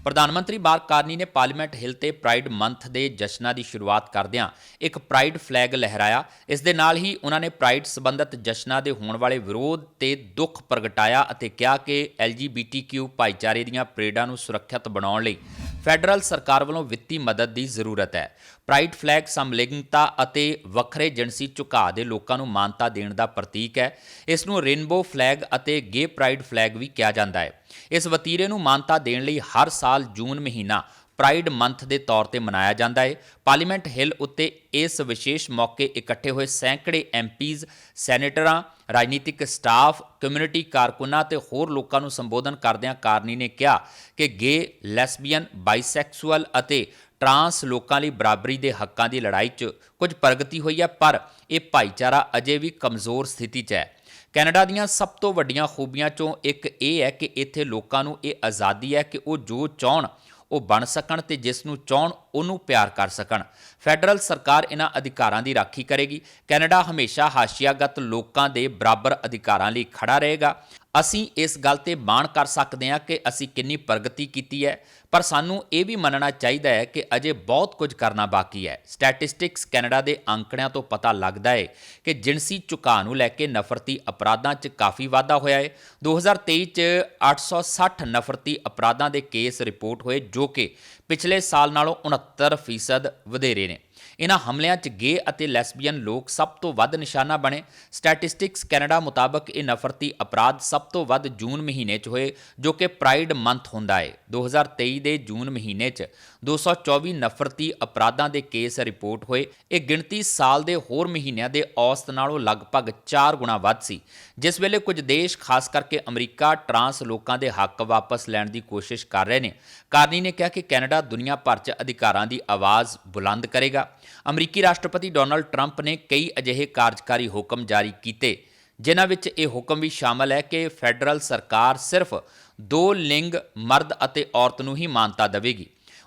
ਪ੍ਰਧਾਨ ਮੰਤਰੀ ਮਾਰਕ ਕਾਰਨੀ ਨੇ ਪਾਰਲੀਮੈਂਟ ਹਿੱਲ ਤੇ ਪ੍ਰਾਈਡ ਮੰਥ ਦੇ ਜਸ਼ਨਾਂ ਦੀ ਸ਼ੁਰੂਆਤ ਕਰਦਿਆਂ ਇੱਕ ਪ੍ਰਾਈਡ ਫਲੈਗ ਲਹਿਰਾਇਆ। ਇਸ ਦੇ ਨਾਲ ਹੀ ਉਹਨਾਂ ਨੇ ਪ੍ਰਾਈਡ ਸੰਬੰਧਤ ਜਸ਼ਨਾਂ ਦੇ ਹੋਣ ਵਾਲੇ ਵਿਰੋਧ ਤੇ ਦੁੱਖ ਪ੍ਰਗਟਾਇਆ ਅਤੇ ਕਿਹਾ ਕਿ LGBTQ ਭਾਈਚਾਰੇ ਦੀਆਂ ਪਰੇਡਾਂ ਨੂੰ ਸੁਰੱਖਿਅਤ ਬਣਾਉਣ ਲਈ ਫੈਡਰਲ ਸਰਕਾਰ ਵੱਲੋਂ ਵਿੱਤੀ ਮਦਦ ਦੀ ਜ਼ਰੂਰਤ ਹੈ। ਪ੍ਰਾਈਡ ਫਲੈਗ ਸਮਲਿੰਗਤਾ ਅਤੇ ਵੱਖਰੇ ਜਿਨਸੀ ਝੁਕਾਅ ਦੇ ਲੋਕਾਂ ਨੂੰ ਮਾਨਤਾ ਦੇਣ ਦਾ ਪ੍ਰਤੀਕ ਹੈ। ਇਸ ਨੂੰ ਰੇਨਬੋ ਫਲੈਗ ਅਤੇ ਗੇ ਪ੍ਰਾਈਡ ਫਲੈਗ ਵੀ ਕਿਹਾ ਜਾਂਦਾ ਹੈ। ਇਸ ਵਤੀਰੇ ਨੂੰ ਮਾਨਤਾ ਦੇਣ ਲਈ ਹਰ ਸਾਲ ਜੂਨ ਮਹੀਨਾ ਪ੍ਰਾਈਡ ਮੰਥ ਦੇ ਤੌਰ ਤੇ ਮਨਾਇਆ ਜਾਂਦਾ ਹੈ। ਪਾਰਲੀਮੈਂਟ ਹਿੱਲ ਉੱਤੇ ਇਸ ਵਿਸ਼ੇਸ਼ ਮੌਕੇ ਇਕੱਠੇ ਹੋਏ ਸੈਂਕੜੇ ਐਮਪੀਜ਼, ਸੈਨੇਟਰਾਂ ਰਾਜਨੀਤਿਕ ਸਟਾਫ, ਕਮਿਊਨਿਟੀ ਕਾਰਕੁਨਾਂ ਤੇ ਹੋਰ ਲੋਕਾਂ ਨੂੰ ਸੰਬੋਧਨ ਕਰਦਿਆਂ ਕਾਰਨੀ ਨੇ ਕਿਹਾ ਕਿ ਗੇ, ਲੈਸਬੀਅਨ, ਬਾਈਸੈਕਸੁਅਲ ਅਤੇ ਟਰਾਂਸ ਲੋਕਾਂ ਲਈ ਬਰਾਬਰੀ ਦੇ ਹੱਕਾਂ ਦੀ ਲੜਾਈ 'ਚ ਕੁਝ ਪ੍ਰਗਤੀ ਹੋਈ ਹੈ, ਪਰ ਇਹ ਭਾਈਚਾਰਾ ਅਜੇ ਵੀ ਕਮਜ਼ੋਰ ਸਥਿਤੀ 'ਚ ਹੈ। ਕੈਨੇਡਾ ਦੀਆਂ ਸਭ ਤੋਂ ਵੱਡੀਆਂ ਖੂਬੀਆਂ 'ਚੋਂ ਇੱਕ ਇਹ ਹੈ ਕਿ ਇੱਥੇ ਲੋਕਾਂ ਨੂੰ ਇਹ ਆਜ਼ਾਦੀ ਹੈ ਕਿ ਉਹ ਜੋ ਚਾਹਣ ਉਹ ਬਣ ਸਕਣ ਤੇ ਜਿਸ ਨੂੰ ਚਾਹਣ, ਉਹਨੂੰ ਪਿਆਰ ਕਰ ਸਕਣ। ਫੈਡਰਲ ਸਰਕਾਰ ਇਹਨਾਂ ਅਧਿਕਾਰਾਂ ਦੀ ਰਾਖੀ ਕਰੇਗੀ। ਕੈਨੇਡਾ ਹਮੇਸ਼ਾ ਹਾਸ਼ੀਆਗਤ ਲੋਕਾਂ ਦੇ ਬਰਾਬਰ ਅਧਿਕਾਰਾਂ ਲਈ ਖੜਾ ਰਹੇਗਾ। ਅਸੀਂ ਇਸ ਗੱਲ ਤੇ ਮਾਣ ਕਰ ਸਕਦੇ ਹਾਂ ਕਿ ਅਸੀਂ ਕਿੰਨੀ ਪ੍ਰਗਤੀ ਕੀਤੀ ਹੈ, ਪਰ ਸਾਨੂੰ ਇਹ ਵੀ ਮੰਨਣਾ ਚਾਹੀਦਾ ਹੈ ਕਿ ਅਜੇ ਬਹੁਤ ਕੁਝ ਕਰਨਾ ਬਾਕੀ ਹੈ। ਸਟੈਟਿਸਟਿਕਸ ਕੈਨੇਡਾ ਦੇ ਅੰਕੜਿਆਂ ਤੋਂ ਪਤਾ ਲੱਗਦਾ ਹੈ ਕਿ ਜਿਣਸੀ ਝੁਕਾਅ ਨੂੰ ਲੈ ਕੇ ਨਫ਼ਰਤੀ ਅਪਰਾਧਾਂ 'ਚ ਕਾਫੀ ਵਾਧਾ ਹੋਇਆ ਹੈ। 2023 'ਚ 860 ਨਫ਼ਰਤੀ ਅਪਰਾਧਾਂ ਦੇ ਕੇਸ ਰਿਪੋਰਟ ਹੋਏ, ਜੋ ਕਿ ਪਿਛਲੇ ਸਾਲ ਨਾਲੋਂ 69% ਵਧੇਰੇ ਨੇ। ਇਹਨਾਂ ਹਮਲਿਆਂ 'ਚ ਗੇ ਅਤੇ ਲੈਸਬੀਅਨ ਲੋਕ ਸਭ ਤੋਂ ਵੱਧ ਨਿਸ਼ਾਨਾ ਬਣੇ। ਸਟੈਟਿਸਟਿਕਸ ਕੈਨੇਡਾ ਮੁਤਾਬਕ ਇਹ ਨਫ਼ਰਤੀ ਅਪਰਾਧ ਸਭ ਤੋਂ ਵੱਧ ਜੂਨ ਮਹੀਨੇ 'ਚ ਹੋਏ, ਜੋ ਕਿ ਪ੍ਰਾਈਡ ਮੰਥ ਹੁੰਦਾ ਹੈ 2023 ਦੇ ਜੂਨ ਮਹੀਨੇ 'ਚ 224 ਨਫ਼ਰਤੀ ਅਪਰਾਧਾਂ ਦੇ ਕੇਸ ਰਿਪੋਰਟ ਹੋਏ। ਇਹ ਗਿਣਤੀ ਸਾਲ ਦੇ ਹੋਰ ਮਹੀਨਿਆਂ ਦੇ ਔਸਤ ਨਾਲੋਂ ਲਗਭਗ 4 ਗੁਣਾ ਵੱਧ ਸੀ। ਜਿਸ ਵੇਲੇ ਕੁਝ ਦੇਸ਼, ਖਾਸ ਕਰਕੇ ਅਮਰੀਕਾ, ਟਰਾਂਸ ਲੋਕਾਂ ਦੇ ਹੱਕ ਵਾਪਸ ਲੈਣ ਦੀ ਕੋਸ਼ਿਸ਼ ਕਰ ਰਹੇ ਨੇ। ਕਾਰਨੀ ਨੇ ਕਿਹਾ ਕਿ ਕੈਨੇਡਾ ਦੁਨੀਆ ਭਰ 'ਚ ਅਧਿਕਾਰਾਂ ਦੀ ਆਵਾਜ਼ ਬੁਲੰਦ ਕਰੇਗਾ। ਅਮਰੀਕੀ ਰਾਸ਼ਟਰਪਤੀ ਡੋਨਲਡ ਟਰੰਪ ਨੇ ਕਈ ਅਜਿਹੇ ਕਾਰਜਕਾਰੀ ਹੁਕਮ ਜਾਰੀ ਕੀਤੇ, ਜਿਨ੍ਹਾਂ ਵਿੱਚ ਇਹ ਹੁਕਮ ਵੀ ਸ਼ਾਮਲ ਹੈ ਕਿ ਫੈਡਰਲ ਸਰਕਾਰ ਸਿਰਫ ਦੋ ਲਿੰਗ, ਮਰਦ ਅਤੇ ਔਰਤ ਨੂੰ ਹੀ ਮਾਨਤਾ ਦੇਵੇਗੀ।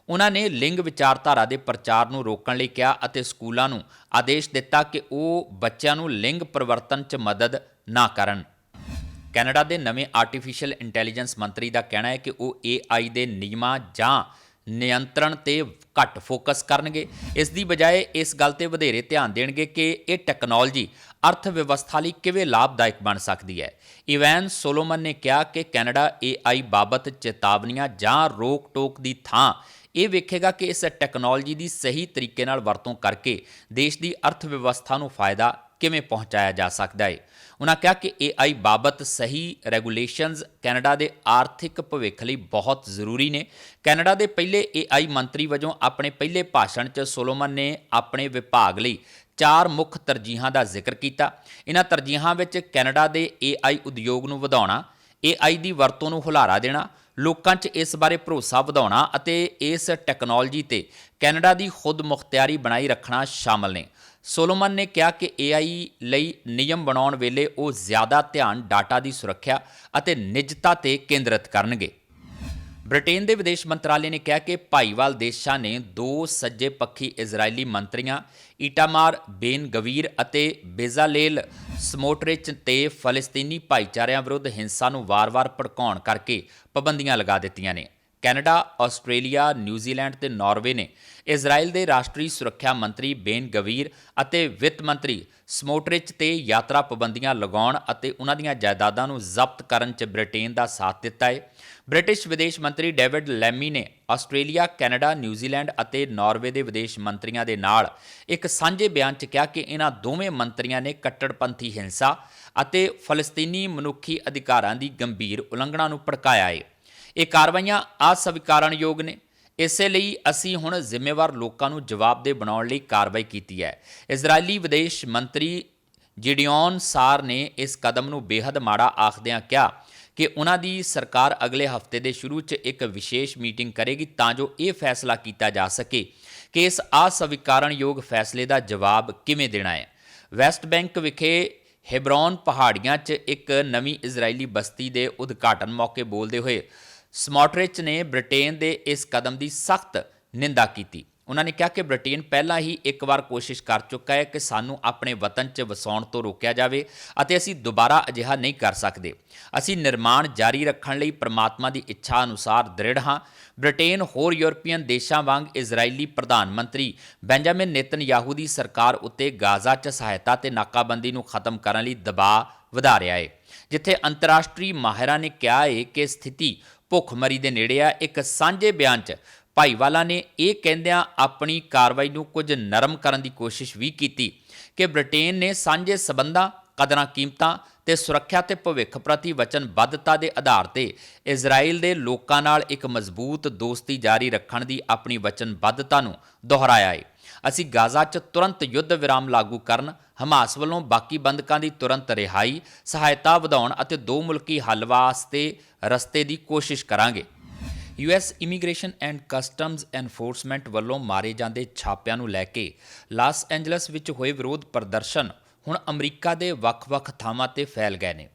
ਉਹਨਾਂ ਨੇ ਲਿੰਗ ਵਿਚਾਰਧਾਰਾ ਦੇ ਪ੍ਰਚਾਰ ਨੂੰ ਰੋਕਣ ਲਈ ਕਿਹਾ ਅਤੇ ਸਕੂਲਾਂ ਨੂੰ ਆਦੇਸ਼ ਦਿੱਤਾ ਕਿ ਉਹ ਬੱਚਿਆਂ ਨੂੰ ਲਿੰਗ ਪਰਿਵਰਤਨ 'ਚ ਮਦਦ ਨਾ ਕਰਨ। ਕੈਨੇਡਾ ਦੇ ਨਵੇਂ ਆਰਟੀਫੀਸ਼ੀਅਲ ਇੰਟੈਲੀਜੈਂਸ ਮੰਤਰੀ ਦਾ ਕਹਿਣਾ ਹੈ ਕਿ ਉਹ AI ਦੇ ਨਿਯਮਾਂ ਜਾਂ ਨਿਯੰਤਰਣ ਤੇ ਘੱਟ ਫੋਕਸ ਕਰਨਗੇ। ਇਸ ਦੀ ਬਜਾਏ ਇਸ ਗੱਲ ਤੇ ਵਧੇਰੇ ਧਿਆਨ ਦੇਣਗੇ ਕਿ ਇਹ ਟੈਕਨੋਲੋਜੀ ਅਰਥ ਵਿਵਸਥਾ ਲਈ ਕਿਵੇਂ ਲਾਭਦਾਇਕ ਬਣ ਸਕਦੀ ਹੈ। ਇਵੈਨ ਸੋਲੋਮਨ ਨੇ ਕਿਹਾ ਕਿ ਕੈਨੇਡਾ AI ਬਾਬਤ ਚੇਤਾਵਨੀਆਂ ਜਾਂ ਰੋਕ ਟੋਕ ਦੀ ਥਾਂ ਇਹ ਵੇਖੇਗਾ ਕਿ ਇਸ ਟੈਕਨੋਲੋਜੀ ਦੀ ਸਹੀ ਤਰੀਕੇ ਨਾਲ ਵਰਤੋਂ ਕਰਕੇ ਦੇਸ਼ ਦੀ ਅਰਥ ਵਿਵਸਥਾ ਨੂੰ ਫਾਇਦਾ ਕਿਵੇਂ ਪਹੁੰਚਾਇਆ ਜਾ ਸਕਦਾ ਹੈ। ਉਹਨਾਂ ਕਿਹਾ ਕਿ AI ਬਾਬਤ ਸਹੀ ਰੈਗੂਲੇਸ਼ਨਸ ਕੈਨੇਡਾ ਦੇ ਆਰਥਿਕ ਭਵਿੱਖ ਲਈ ਬਹੁਤ ਜ਼ਰੂਰੀ ਨੇ। ਕੈਨੇਡਾ ਦੇ ਪਹਿਲੇ AI ਮੰਤਰੀ ਵਜੋਂ ਆਪਣੇ ਪਹਿਲੇ ਭਾਸ਼ਣ 'ਚ ਸੋਲੋਮਨ ਨੇ ਆਪਣੇ ਵਿਭਾਗ ਲਈ ਚਾਰ ਮੁੱਖ ਤਰਜੀਹਾਂ ਦਾ ਜ਼ਿਕਰ ਕੀਤਾ। ਇਹਨਾਂ ਤਰਜੀਹਾਂ ਵਿੱਚ ਕੈਨੇਡਾ ਦੇ AI ਉਦਯੋਗ ਨੂੰ ਵਧਾਉਣਾ AI ਦੀ ਵਰਤੋਂ ਨੂੰ ਹੁਲਾਰਾ ਦੇਣਾ, ਲੋਕਾਂ 'ਚ ਇਸ ਬਾਰੇ ਭਰੋਸਾ ਵਧਾਉਣਾ ਅਤੇ ਇਸ ਟੈਕਨੋਲੋਜੀ ਤੇ ਕੈਨੇਡਾ ਦੀ ਖੁਦ ਮੁਖਤਿਆਰੀ ਬਣਾਈ ਰੱਖਣਾ ਸ਼ਾਮਲ ਨੇ। ਸੋਲੋਮਨ ਨੇ ਕਿਹਾ ਕਿ AI ਲਈ ਨਿਯਮ ਬਣਾਉਣ ਵੇਲੇ ਉਹ ਜ਼ਿਆਦਾ ਧਿਆਨ ਡਾਟਾ ਦੀ ਸੁਰੱਖਿਆ ਅਤੇ ਨਿੱਜਤਾ ਤੇ ਕੇਂਦਰਿਤ ਕਰਨਗੇ। ਬ੍ਰਿਟੇਨ ਦੇ ਵਿਦੇਸ਼ ਮੰਤਰਾਲੇ ਨੇ ਕਿਹਾ ਕਿ ਭਾਈਵਾਲ ਦੇਸ਼ਾਂ ਨੇ ਦੋ ਸੱਜੇ ਪੱਖੀ ਇਜ਼ਰਾਈਲੀ ਮੰਤਰੀਆਂ ਈਟਾਮਾਰ, ਬੇਨ ਗਵੀਰ ਅਤੇ ਬੇਜ਼ਾਲੇਲ ਸਮੋਟਰਿਚ ਤੇ ਫਲਸਤੀਨੀ ਭਾਈਚਾਰਿਆਂ ਵਿਰੁੱਧ ਹਿੰਸਾ ਨੂੰ ਵਾਰ-ਵਾਰ ਭੜਕਾਉਣ ਕਰਕੇ ਪਾਬੰਦੀਆਂ ਲਗਾ ਦਿੱਤੀਆਂ ਨੇ। ਕੈਨੇਡਾ, ਆਸਟ੍ਰੇਲੀਆ, ਨਿਊਜ਼ੀਲੈਂਡ ਤੇ ਨਾਰਵੇ ਨੇ ਇਜ਼ਰਾਈਲ ਦੇ ਰਾਸ਼ਟਰੀ ਸੁਰੱਖਿਆ ਮੰਤਰੀ ਬੇਨ ਗਵੀਰ ਅਤੇ ਵਿੱਤ ਮੰਤਰੀ ਸਮੋਟਰਿਚ ਤੇ ਯਾਤਰਾ ਪਾਬੰਦੀਆਂ ਲਗਾਉਣ ਅਤੇ ਉਹਨਾਂ ਦੀਆਂ ਜਾਇਦਾਦਾਂ ਨੂੰ ਜ਼ਬਤ ਕਰਨ 'ਚ ਬ੍ਰਿਟੇਨ ਦਾ ਸਾਥ ਦਿੱਤਾ ਹੈ ਬ੍ਰਿਟਿਸ਼ ਵਿਦੇਸ਼ ਮੰਤਰੀ ਡੇਵਿਡ ਲੈਮੀ ਨੇ ਆਸਟ੍ਰੇਲੀਆ, ਕੈਨੇਡਾ, ਨਿਊਜ਼ੀਲੈਂਡ ਅਤੇ ਨਾਰਵੇ ਦੇ ਵਿਦੇਸ਼ ਮੰਤਰੀਆਂ ਦੇ ਨਾਲ ਇੱਕ ਸਾਂਝੇ ਬਿਆਨ 'ਚ ਕਿਹਾ ਕਿ ਇਹਨਾਂ ਦੋਵੇਂ ਮੰਤਰੀਆਂ ਨੇ ਕੱਟੜਪੰਥੀ ਹਿੰਸਾ ਅਤੇ ਫਲਸਤੀਨੀ ਮਨੁੱਖੀ ਅਧਿਕਾਰਾਂ ਦੀ ਗੰਭੀਰ ਉਲੰਘਣਾ ਨੂੰ ਭੜਕਾਇਆ ਹੈ ਇਹ ਕਾਰਵਾਈਆਂ ਅਸਵੀਕਾਰਨਯੋਗ ਨੇ। ਇਸੇ ਲਈ ਅਸੀਂ ਹੁਣ ਜ਼ਿੰਮੇਵਾਰ ਲੋਕਾਂ ਨੂੰ ਜਵਾਬਦੇਹ ਬਣਾਉਣ ਲਈ ਕਾਰਵਾਈ ਕੀਤੀ ਹੈ। ਇਜ਼ਰਾਈਲੀ ਵਿਦੇਸ਼ ਮੰਤਰੀ ਜਿਡੀਓਨ ਸਾਰ ਨੇ ਇਸ ਕਦਮ ਨੂੰ ਬੇहद ਮਾੜਾ ਆਖਦਿਆਂ ਕਿਹਾ ਕਿ ਉਹਨਾਂ ਦੀ ਸਰਕਾਰ ਅਗਲੇ ਹਫ਼ਤੇ ਦੇ ਸ਼ੁਰੂ 'ਚ ਇੱਕ ਵਿਸ਼ੇਸ਼ ਮੀਟਿੰਗ ਕਰੇਗੀ ਤਾਂ ਜੋ ਇਹ ਫੈਸਲਾ ਕੀਤਾ ਜਾ ਸਕੇ ਕਿ ਇਸ ਅਸਵੀਕਾਰਨਯੋਗ ਫੈਸਲੇ ਦਾ ਜਵਾਬ ਕਿਵੇਂ ਦੇਣਾ ਹੈ। ਵੈਸਟ ਬੈਂਕ ਵਿਖੇ ਹੈਬਰੋਨ ਪਹਾੜੀਆਂ 'ਚ ਇੱਕ ਨਵੀਂ ਇਜ਼ਰਾਈਲੀ ਬਸਤੀ ਦੇ ਉਦਘਾਟਨ ਮੌਕੇ ਬੋਲਦੇ ਹੋਏ ਸਮੋਟਰਿਚ ਨੇ ਬ੍ਰਿਟੇਨ ਦੇ ਇਸ ਕਦਮ ਦੀ ਸਖਤ ਨਿੰਦਾ ਕੀਤੀ। ਉਹਨਾਂ ਨੇ ਕਿਹਾ ਕਿ ਬ੍ਰਿਟੇਨ ਪਹਿਲਾਂ ਹੀ ਇੱਕ ਵਾਰ ਕੋਸ਼ਿਸ਼ ਕਰ ਚੁੱਕਾ ਹੈ ਕਿ ਸਾਨੂੰ ਆਪਣੇ ਵਤਨ 'ਚ ਵਸਾਉਣ ਤੋਂ ਰੋਕਿਆ ਜਾਵੇ ਅਤੇ ਅਸੀਂ ਦੁਬਾਰਾ ਅਜਿਹਾ ਨਹੀਂ ਕਰ ਸਕਦੇ। ਅਸੀਂ ਨਿਰਮਾਣ ਜਾਰੀ ਰੱਖਣ ਲਈ ਪ੍ਰਮਾਤਮਾ ਦੀ ਇੱਛਾ ਅਨੁਸਾਰ ਦ੍ਰਿੜ ਹਾਂ। ਬ੍ਰਿਟੇਨ ਹੋਰ ਯੂਰਪੀਅਨ ਦੇਸ਼ਾਂ ਵਾਂਗ ਇਜ਼ਰਾਈਲੀ ਪ੍ਰਧਾਨ ਮੰਤਰੀ ਬੈਂਜਾਮਿਨ ਨੇਤਨਯਾਹੂ ਦੀ ਸਰਕਾਰ ਉੱਤੇ ਗਾਜ਼ਾ 'ਚ ਸਹਾਇਤਾ ਤੇ ਨਾਕਾਬੰਦੀ ਨੂੰ ਖਤਮ ਕਰਨ ਲਈ ਦਬਾਅ ਵਧਾ ਰਿਹਾ ਹੈ, ਜਿੱਥੇ ਅੰਤਰਰਾਸ਼ਟਰੀ ਮਾਹਿਰਾਂ ਨੇ ਕਿਹਾ ਹੈ ਕਿ ਸਥਿਤੀ ਭੁੱਖਮਰੀ ਦੇ ਨੇੜੇ ਆ। ਇੱਕ ਸਾਂਝੇ ਬਿਆਨ 'ਚ ਭਾਈਵਾਲਾ ਨੇ ਇਹ ਕਹਿੰਦਿਆਂ ਆਪਣੀ ਕਾਰਵਾਈ ਨੂੰ ਕੁਝ ਨਰਮ ਕਰਨ ਦੀ ਕੋਸ਼ਿਸ਼ ਵੀ ਕੀਤੀ ਕਿ ਬ੍ਰਿਟੇਨ ਨੇ ਸਾਂਝੇ ਸਬੰਧਾਂ, ਕਦਰਾਂ ਕੀਮਤਾਂ ਤੇ ਸੁਰੱਖਿਆ ਤੇ ਭਵਿੱਖ ਪ੍ਰਤੀ ਵਚਨਬੱਧਤਾ ਦੇ ਆਧਾਰ ਤੇ ਇਜ਼ਰਾਈਲ ਦੇ ਲੋਕਾਂ ਨਾਲ ਇੱਕ ਮਜ਼ਬੂਤ ਦੋਸਤੀ ਜਾਰੀ ਰੱਖਣ ਦੀ ਆਪਣੀ ਵਚਨਬੱਧਤਾ ਨੂੰ ਦੁਹਰਾਇਆ ਹੈ ਅਸੀਂ ਗਾਜ਼ਾ 'ਚ ਤੁਰੰਤ ਯੁੱਧ ਵਿਰਾਮ ਲਾਗੂ ਕਰਨ, ਹਮਾਸ ਵੱਲੋਂ ਬਾਕੀ ਬੰਦਕਾਂ ਦੀ ਤੁਰੰਤ ਰਿਹਾਈ, ਸਹਾਇਤਾ ਵਧਾਉਣ ਅਤੇ ਦੋ ਮੁਲਕੀ ਹੱਲ ਵਾਸਤੇ ਰਸਤੇ ਦੀ ਕੋਸ਼ਿਸ਼ ਕਰਾਂਗੇ। US immigration and customs enforcement ਵੱਲੋਂ ਮਾਰੇ ਜਾਂਦੇ ਛਾਪਿਆਂ ਨੂੰ ਲੈ ਕੇ ਲਾਸ ਐਂਜਲਸ ਵਿੱਚ ਹੋਏ ਵਿਰੋਧ ਪ੍ਰਦਰਸ਼ਨ ਹੁਣ ਅਮਰੀਕਾ ਦੇ ਵੱਖ-ਵੱਖ ਥਾਵਾਂ ਤੇ ਫੈਲ ਗਏ ਨੇ।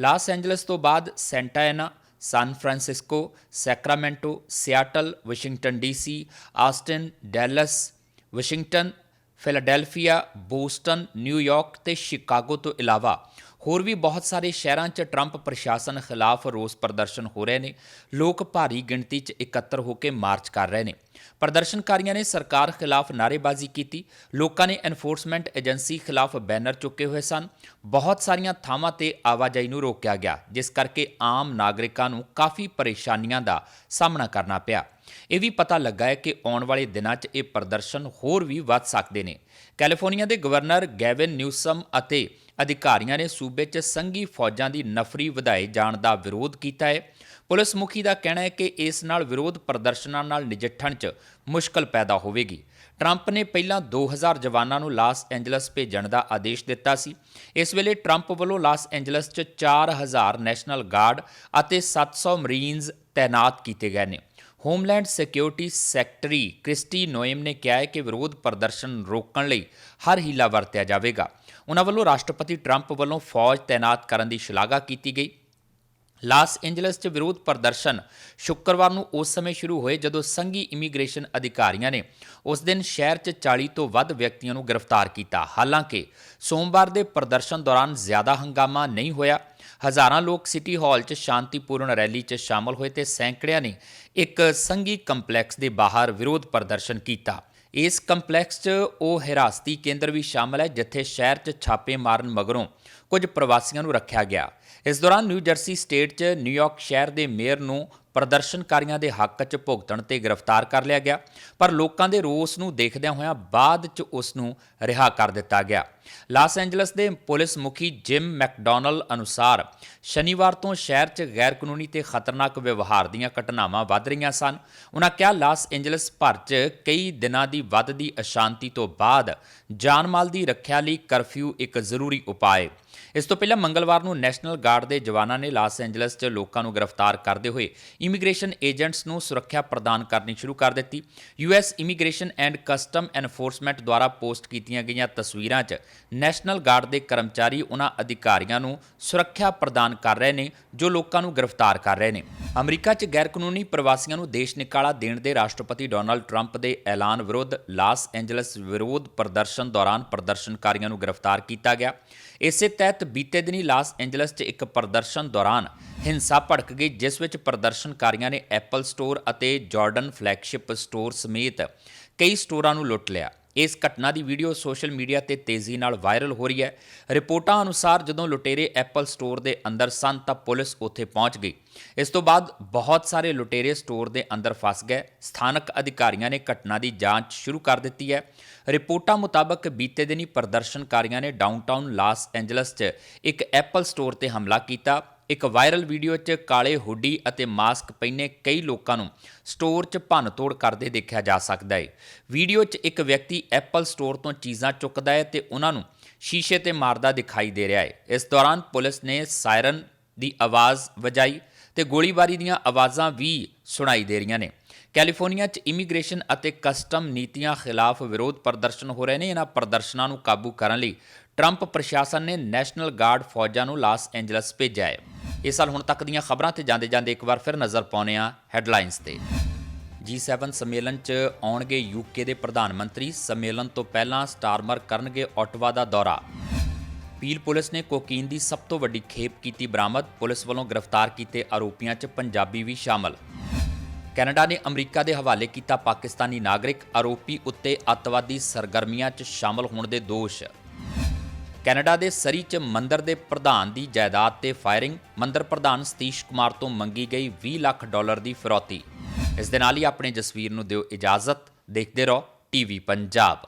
ਲਾਸ ਐਂਜਲਸ ਤੋਂ ਬਾਅਦ Santa Ana San Francisco, Sacramento, Seattle, Washington DC, Austin, Dallas Washington, Philadelphia, Boston New York ਤੇ ਸ਼ਿਕਾਗੋ ਤੋਂ ਇਲਾਵਾ ਹੋਰ ਵੀ ਬਹੁਤ ਸਾਰੇ ਸ਼ਹਿਰਾਂ 'ਚ ਟਰੰਪ ਪ੍ਰਸ਼ਾਸਨ ਖਿਲਾਫ ਰੋਸ ਪ੍ਰਦਰਸ਼ਨ ਹੋ ਰਹੇ ਨੇ। ਲੋਕ ਭਾਰੀ ਗਿਣਤੀ 'ਚ ਇਕੱਤਰ ਹੋ ਕੇ ਮਾਰਚ ਕਰ ਰਹੇ ਨੇ। ਪ੍ਰਦਰਸ਼ਨਕਾਰੀਆਂ ਨੇ ਸਰਕਾਰ ਖਿਲਾਫ ਨਾਅਰੇਬਾਜ਼ੀ ਕੀਤੀ। ਲੋਕਾਂ ਨੇ ਐਨਫੋਰਸਮੈਂਟ ਏਜੰਸੀ ਖਿਲਾਫ ਬੈਨਰ ਚੁੱਕੇ ਹੋਏ ਸਨ। ਬਹੁਤ ਸਾਰੀਆਂ ਥਾਵਾਂ ਤੇ ਆਵਾਜਾਈ ਨੂੰ ਰੋਕਿਆ ਗਿਆ, ਜਿਸ ਕਰਕੇ ਆਮ ਨਾਗਰਿਕਾਂ ਨੂੰ ਕਾਫੀ ਪਰੇਸ਼ਾਨੀਆਂ ਦਾ ਸਾਹਮਣਾ ਕਰਨਾ ਪਿਆ। ਇਹ ਵੀ ਪਤਾ ਲੱਗਾ ਹੈ ਕਿ ਆਉਣ ਵਾਲੇ ਦਿਨਾਂ 'ਚ ਇਹ ਪ੍ਰਦਰਸ਼ਨ ਹੋਰ ਵੀ ਵੱਧ ਸਕਦੇ ਨੇ। ਕੈਲੀਫੋਰਨੀਆ ਦੇ ਗਵਰਨਰ ਗੈਵਿਨ ਨਿਊਸਮ ਅਤੇ ਅਧਿਕਾਰੀਆਂ ਨੇ ਸੂਬੇ 'ਚ ਸੰਘੀ ਫੌਜਾਂ ਦੀ ਨਫਰੀ ਵਧਾਏ ਜਾਣ ਦਾ ਵਿਰੋਧ ਕੀਤਾ ਹੈ। ਪੁਲਿਸ ਮੁਖੀ ਦਾ ਕਹਿਣਾ ਹੈ ਕਿ ਇਸ ਨਾਲ ਵਿਰੋਧ ਪ੍ਰਦਰਸ਼ਨਾਂ ਨਾਲ ਨਜਿੱਠਣ 'ਚ ਮੁਸ਼ਕਲ ਪੈਦਾ ਹੋਵੇਗੀ। ਟਰੰਪ ਨੇ ਪਹਿਲਾਂ 2000 ਜਵਾਨਾਂ ਨੂੰ ਲਾਸ ਐਂਜਲਸ ਭੇਜਣ ਦਾ ਆਦੇਸ਼ ਦਿੱਤਾ ਸੀ। ਇਸ ਵੇਲੇ ਟਰੰਪ ਵੱਲੋਂ ਲਾਸ ਐਂਜਲਸ 'ਚ 4000 ਨੈਸ਼ਨਲ ਗਾਰਡ ਅਤੇ 700 ਮਰੀਨਸ ਤਾਇਨਾਤ ਕੀਤੇ ਗਏ ਨੇ। Homeland security secretary Kristi Noem ਨੇ ਕਿਹਾ ਹੈ ਕਿ ਵਿਰੋਧ ਪ੍ਰਦਰਸ਼ਨ ਰੋਕਣ ਲਈ ਹਰ ਹੀਲਾ ਵਰਤਿਆ ਜਾਵੇਗਾ। ਉਹਨਾਂ ਵੱਲੋਂ ਰਾਸ਼ਟਰਪਤੀ ਟਰੰਪ ਵੱਲੋਂ ਫੌਜ ਤਾਇਨਾਤ ਕਰਨ ਦੀ ਸ਼ਲਾਘਾ ਕੀਤੀ ਗਈ। ਲਾਸ ਐਂਜਲਸ 'ਚ ਵਿਰੋਧ ਪ੍ਰਦਰਸ਼ਨ ਸ਼ੁੱਕਰਵਾਰ ਨੂੰ ਉਸ ਸਮੇਂ ਸ਼ੁਰੂ ਹੋਏ ਜਦੋਂ ਸੰਘੀ ਇਮੀਗ੍ਰੇਸ਼ਨ ਅਧਿਕਾਰੀਆਂ ਨੇ ਉਸ ਦਿਨ ਸ਼ਹਿਰ 'ਚ 40 ਤੋਂ ਵੱਧ ਵਿਅਕਤੀਆਂ ਨੂੰ ਗ੍ਰਿਫਤਾਰ ਕੀਤਾ। ਹਾਲਾਂਕਿ ਸੋਮਵਾਰ ਦੇ ਪ੍ਰਦਰਸ਼ਨ ਦੌਰਾਨ ਜ਼ਿਆਦਾ ਹੰਗਾਮਾ ਨਹੀਂ ਹੋਇਆ। ਹਜ਼ਾਰਾਂ ਲੋਕ ਸਿਟੀ ਹਾਲ 'ਚ ਸ਼ਾਂਤੀਪੂਰਨ ਰੈਲੀ 'ਚ ਸ਼ਾਮਲ ਹੋਏ ਤੇ ਸੈਂਕੜਿਆਂ ਨੇ ਇੱਕ ਸੰਘੀ ਕੰਪਲੈਕਸ ਦੇ ਬਾਹਰ ਵਿਰੋਧ ਪ੍ਰਦਰਸ਼ਨ ਕੀਤਾ। ਇਸ ਕੰਪਲੈਕਸ 'ਚ ਉਹ ਹਿਰਾਸਤੀ ਕੇਂਦਰ ਵੀ ਸ਼ਾਮਲ ਹੈ, ਜਿੱਥੇ ਸ਼ਹਿਰ 'ਚ ਛਾਪੇ ਮਾਰਨ ਮਗਰੋਂ ਕੁਝ ਪ੍ਰਵਾਸੀਆਂ ਨੂੰ ਰੱਖਿਆ ਗਿਆ। ਇਸ ਦੌਰਾਨ ਨਿਊ ਜਰਸੀ ਸਟੇਟ 'ਚ ਨਿਊਯਾਰਕ ਸ਼ਹਿਰ ਦੇ ਮੇਅਰ ਨੂੰ ਪ੍ਰਦਰਸ਼ਨਕਾਰੀਆਂ ਦੇ ਹੱਕ 'ਚ ਭੁਗਤਣ ਤੇ ਗ੍ਰਿਫਤਾਰ ਕਰ ਲਿਆ ਗਿਆ, ਪਰ ਲੋਕਾਂ ਦੇ ਰੋਸ ਨੂੰ ਦੇਖਦਿਆਂ ਹੋਇਆਂ ਬਾਅਦ 'ਚ ਉਸ ਨੂੰ ਰਿਹਾ ਕਰ ਦਿੱਤਾ ਗਿਆ। ਲਾਸ ਐਂਜਲਸ ਦੇ ਪੁਲਿਸ ਮੁਖੀ ਜਿਮ ਮੈਕਡੋਨਲ ਅਨੁਸਾਰ ਸ਼ਨੀਵਾਰ ਤੋਂ ਸ਼ਹਿਰ 'ਚ ਗੈਰ ਕਾਨੂੰਨੀ ਤੇ ਖਤਰਨਾਕ ਵਿਵਹਾਰ ਦੀਆਂ ਘਟਨਾਵਾਂ ਵੱਧ ਰਹੀਆਂ ਸਨ। ਉਹਨਾਂ ਕਿਹਾ, ਲਾਸ ਐਂਜਲਸ ਭਰ 'ਚ ਕਈ ਦਿਨਾਂ ਦੀ ਵੱਧਦੀ ਅਸ਼ਾਂਤੀ ਤੋਂ ਬਾਅਦ ਜਾਨ ਮਾਲ ਦੀ ਰੱਖਿਆ ਲਈ ਕਰਫਿਊ ਇੱਕ ਜ਼ਰੂਰੀ ਉਪਾਅ ਹੈ ਇਸ ਤੋਂ ਪਹਿਲਾਂ ਮੰਗਲਵਾਰ ਨੂੰ ਨੈਸ਼ਨਲ ਗਾਰਡ ਦੇ ਜਵਾਨਾਂ ਨੇ ਲਾਸ ਐਂਜਲਸ 'ਚ ਲੋਕਾਂ ਨੂੰ ਗ੍ਰਿਫਤਾਰ ਕਰਦੇ ਹੋਏ ਇਮੀਗ੍ਰੇਸ਼ਨ ਏਜੰਟਸ ਨੂੰ ਸੁਰੱਖਿਆ ਪ੍ਰਦਾਨ ਕਰਨੀ ਸ਼ੁਰੂ ਕਰ ਦਿੱਤੀ। US immigration and custom enforcement ਦੁਆਰਾ ਪੋਸਟ ਕੀਤੀਆਂ ਗਈਆਂ ਤਸਵੀਰਾਂ 'ਚ ਨੈਸ਼ਨਲ ਗਾਰਡ ਦੇ ਕਰਮਚਾਰੀ ਉਹਨਾਂ ਅਧਿਕਾਰੀਆਂ ਨੂੰ ਸੁਰੱਖਿਆ ਪ੍ਰਦਾਨ ਕਰ ਰਹੇ ਨੇ, ਜੋ ਲੋਕਾਂ ਨੂੰ ਗ੍ਰਿਫਤਾਰ ਕਰ ਰਹੇ ਨੇ। ਅਮਰੀਕਾ 'ਚ ਗੈਰ ਕਾਨੂੰਨੀ ਪ੍ਰਵਾਸੀਆਂ ਨੂੰ ਦੇਸ਼ ਨਿਕਾਲਾ ਦੇਣ ਦੇ ਰਾਸ਼ਟਰਪਤੀ ਡੋਨਲਡ ਟਰੰਪ ਦੇ ਐਲਾਨ ਵਿਰੁੱਧ ਲਾਸ ਐਂਜਲਸ ਵਿਰੋਧ ਪ੍ਰਦਰਸ਼ਨ ਦੌਰਾਨ ਪ੍ਰਦਰਸ਼ਨਕਾਰੀਆਂ ਨੂੰ ਗ੍ਰਿਫਤਾਰ ਕੀਤਾ ਗਿਆ। ਇਸੇ ਤਹਿਤ ਬੀਤੇ ਦਿਨੀ ਲਾਸ ਐਂਜਲਸ 'ਚ ਇੱਕ ਪ੍ਰਦਰਸ਼ਨ ਦੌਰਾਨ ਹਿੰਸਾ ਭੜਕ ਗਈ, ਜਿਸ ਵਿੱਚ ਪ੍ਰਦਰਸ਼ਨਕਾਰੀਆਂ ਨੇ ਐਪਲ ਸਟੋਰ ਅਤੇ ਜਾਰਡਨ ਫਲੈਗਸ਼ਿਪ ਸਟੋਰ ਸਮੇਤ ਕਈ ਸਟੋਰਾਂ ਨੂੰ ਲੁੱਟ ਲਿਆ। ਇਸ ਘਟਨਾ ਦੀ ਵੀਡੀਓ ਸੋਸ਼ਲ ਮੀਡੀਆ ਤੇ ਤੇਜ਼ੀ ਨਾਲ ਵਾਇਰਲ ਹੋ ਰਹੀ ਹੈ। ਰਿਪੋਰਟਾਂ ਅਨੁਸਾਰ ਜਦੋਂ ਲੁਟੇਰੇ ਐਪਲ ਸਟੋਰ ਦੇ ਅੰਦਰ ਸਨ ਤਾਂ ਪੁਲਿਸ ਉੱਥੇ ਪਹੁੰਚ ਗਈ। ਇਸ ਤੋਂ ਬਾਅਦ ਬਹੁਤ ਸਾਰੇ ਲੁਟੇਰੇ ਸਟੋਰ ਦੇ ਅੰਦਰ ਫਸ ਗਏ। ਸਥਾਨਕ ਅਧਿਕਾਰੀਆਂ ਨੇ ਘਟਨਾ ਦੀ ਜਾਂਚ ਸ਼ੁਰੂ ਕਰ ਦਿੱਤੀ ਹੈ। ਰਿਪੋਰਟਾਂ ਮੁਤਾਬਕ ਬੀਤੇ ਦਿਨੀ ਪ੍ਰਦਰਸ਼ਨਕਾਰੀਆਂ ਨੇ ਡਾਊਨਟਾਊਨ ਲਾਸ ਐਂਜਲਸ 'ਚ ਇੱਕ ਐਪਲ ਸਟੋਰ ਤੇ ਹਮਲਾ ਕੀਤਾ। ਇੱਕ ਵਾਇਰਲ ਵੀਡੀਓ 'ਚ ਕਾਲੇ ਹੁੱਡੀ ਅਤੇ ਮਾਸਕ ਪਹਿਨੇ ਕਈ ਲੋਕਾਂ ਨੂੰ ਸਟੋਰ 'ਚ ਭੰਨ ਤੋੜ ਕਰਦੇ ਦੇਖਿਆ ਜਾ ਸਕਦਾ ਹੈ ਵੀਡੀਓ 'ਚ ਇੱਕ ਵਿਅਕਤੀ ਐਪਲ ਸਟੋਰ ਤੋਂ ਚੀਜ਼ਾਂ ਚੁੱਕਦਾ ਹੈ ਤੇ ਉਹਨਾਂ ਨੂੰ ਸ਼ੀਸ਼ੇ ਤੇ ਮਾਰਦਾ ਦਿਖਾਈ ਦੇ ਰਿਹਾ ਹੈ ਇਸ ਦੌਰਾਨ ਪੁਲਿਸ ਨੇ ਸਾਇਰਨ ਦੀ ਆਵਾਜ਼ ਵਜਾਈ ਤੇ ਗੋਲੀਬਾਰੀ ਦੀਆਂ ਆਵਾਜ਼ਾਂ ਵੀ ਸੁਣਾਈ ਦੇ ਰਹੀਆਂ ਨੇ। ਕੈਲੀਫੋਰਨੀਆ 'ਚ ਇਮੀਗ੍ਰੇਸ਼ਨ ਅਤੇ ਕਸਟਮ ਨੀਤੀਆਂ ਖਿਲਾਫ ਵਿਰੋਧ ਪ੍ਰਦਰਸ਼ਨ ਹੋ ਰਹੇ ਨੇ। ਇਹਨਾਂ ਪ੍ਰਦਰਸ਼ਨਾਂ ਨੂੰ ਕਾਬੂ ਕਰਨ ਲਈ ਟਰੰਪ ਪ੍ਰਸ਼ਾਸਨ ਨੇ ਨੈਸ਼ਨਲ ਗਾਰਡ ਫੌਜਾਂ ਨੂੰ ਲਾਸ ਐਂਜਲਸ ਭੇਜਿਆ ਹੈ ਇਸ ਸਾਲ ਹੁਣ ਤੱਕ ਦੀਆਂ ਖਬਰਾਂ ਤੇ ਜਾਂਦੇ ਜਾਂਦੇ ਇੱਕ ਵਾਰ ਫਿਰ ਨਜ਼ਰ ਪਾਉਂਦੇ ਆ ਹੈਡਲਾਈਨਸ ਤੇ। G7 ਸੰਮੇਲਨ 'ਚ ਆਉਣਗੇ ਯੂਕੇ ਦੇ ਪ੍ਰਧਾਨ ਮੰਤਰੀ। ਸੰਮੇਲਨ ਤੋਂ ਪਹਿਲਾਂ ਸਟਾਰਮਰ ਕਰਨਗੇ ਓਟਵਾ ਦਾ ਦੌਰਾ। ਪੀਲ ਪੁਲਿਸ ਨੇ ਕੋਕੀਨ ਦੀ ਸਭ ਤੋਂ ਵੱਡੀ ਖੇਪ ਕੀਤੀ ਬਰਾਮਦ। ਪੁਲਿਸ ਵੱਲੋਂ ਗ੍ਰਿਫਤਾਰ ਕੀਤੇ ਆਰੋਪੀਆਂ 'ਚ ਪੰਜਾਬੀ ਵੀ ਸ਼ਾਮਲ। ਕੈਨੇਡਾ ਨੇ ਅਮਰੀਕਾ ਦੇ ਹਵਾਲੇ ਕੀਤਾ ਪਾਕਿਸਤਾਨੀ ਨਾਗਰਿਕ। ਆਰੋਪੀ ਉੱਤੇ ਅੱਤਵਾਦੀ ਸਰਗਰਮੀਆਂ 'ਚ ਸ਼ਾਮਲ ਹੋਣ ਦੇ ਦੋਸ਼। ਕੈਨੇਡਾ ਦੇ ਸਰੀ 'ਚ ਮੰਦਰ ਦੇ ਪ੍ਰਧਾਨ ਦੀ ਜਾਇਦਾਦ ਤੇ ਫਾਇਰਿੰਗ, ਮੰਦਰ ਪ੍ਰਧਾਨ ਸਤੀਸ਼ ਕੁਮਾਰ ਤੋਂ ਮੰਗੀ ਗਈ 20 ਲੱਖ ਡਾਲਰ ਦੀ ਫਿਰੌਤੀ। ਇਸ ਦੇ ਨਾਲ ਹੀ ਆਪਣੇ ਜਸਵੀਰ ਨੂੰ ਦਿਓ ਇਜਾਜ਼ਤ, ਦੇਖਦੇ ਰਹੋ ਟੀਵੀ ਪੰਜਾਬ।